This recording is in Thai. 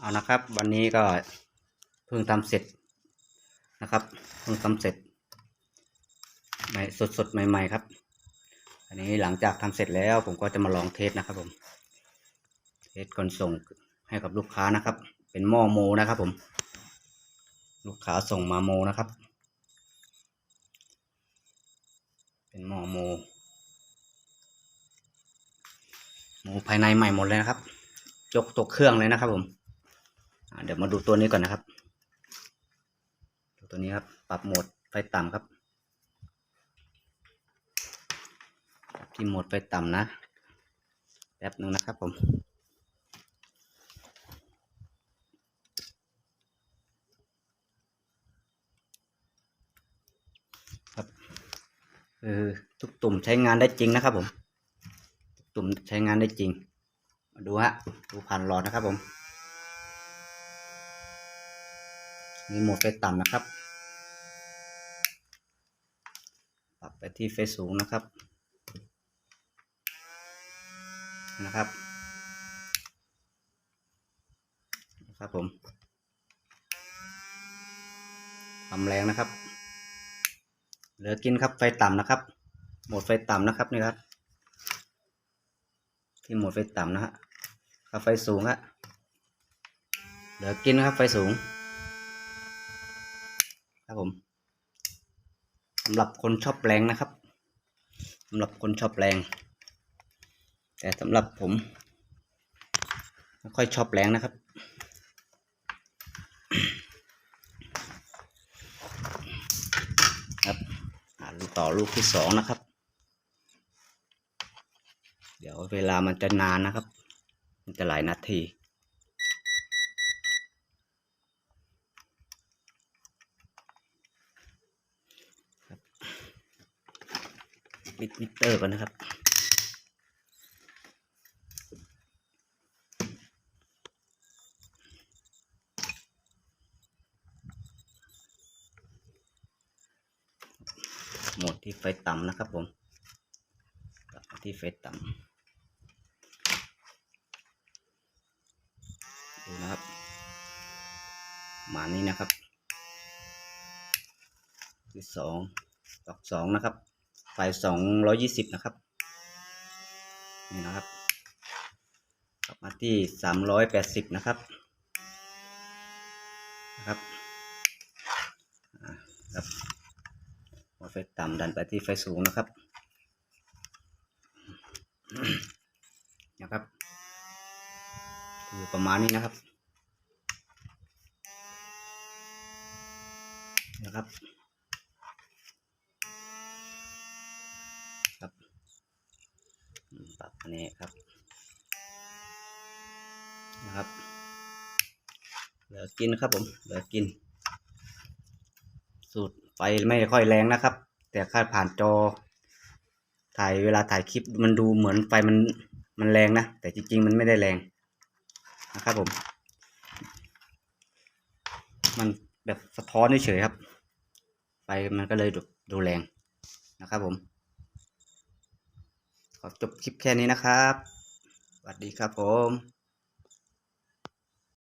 เอานะครับ วันนี้ก็เพิ่งทำเสร็จนะครับเพิ่งทำเสร็จใหม่สดๆใหม่ ๆ ครับ อันนี้หลังจากทำเสร็จแล้ว ผมก็จะมาลองเทสนะครับผม เทสก่อนส่งให้กับลูกค้านะครับ เป็นหม้อโมนะครับผม ลูกค้าส่งมาโมนะครับ เป็นหม้อโมโมภายในใหม่หมดเลยนะครับ ยกตัวเครื่องเลยนะครับผม เดี๋ยวมาดูตัวนี้ก่อนนะครับดูตัวนี้ครับ ปรับโหมดไฟต่ำครับ ที่โหมดไฟต่ำนะ แป๊บนึงนะครับผมครับคือทุกตุ่มใช้งานได้จริงนะครับผม ตุ่มใช้งานได้จริง มาดูฮะ ดูผ่านหลอดนะครับผม นี่โหมดไฟต่ำนะครับ ปรับไปที่ไฟสูงนะครับ นะครับ นะครับผมความแรงนะครับ เหลือกินครับไฟต่ำนะครับ โหมดไฟต่ำนะครับนี่ครับ ที่โหมดไฟต่ำนะฮะถ้าไฟสูงฮะเหลือกินนะครับไฟสูง ผมสำหรับคนชอบแรงนะครับสำหรับคนชอบแรง แต่สำหรับผมไม่ค่อยชอบแรงนะครับครับอ่าต่อลูกที่สองนะครับ เดี๋ยวเวลามันจะนานนะครับ มันจะหลายนาที ปิดมิเตอร์ก่อนนะครับโหมดที่ไฟต่ำนะครับผมที่ไฟต่ำดูนะครับ มานี้นะครับที่สองดอกสองนะครับ ไฟสองร้อยี่สิบนะครับ นี่นะครับกลับมาที่สามร้อยแปดสิบนะครับนะครับครับวไฟต่ำดันไปที่ไฟสูงนะครับนะครับ คือประมาณนี้นะครับนะครับอืม ปรับอันนี้ครับนะครับเหลือกินนะครับผมเหลือกิน สูตรไฟไม่ค่อยแรงนะครับ แต่ค่าผ่านจอ ถ่ายเวลาถ่ายคลิปมันดูเหมือนไฟมันมันแรงนะ แต่จริง ๆ มันไม่ได้แรงนะครับผม มันแบบสะท้อนเฉยๆครับ ไฟมันก็เลยดูดูแรงนะครับผม จบคลิปแค่นี้นะครับ สวัสดีครับผม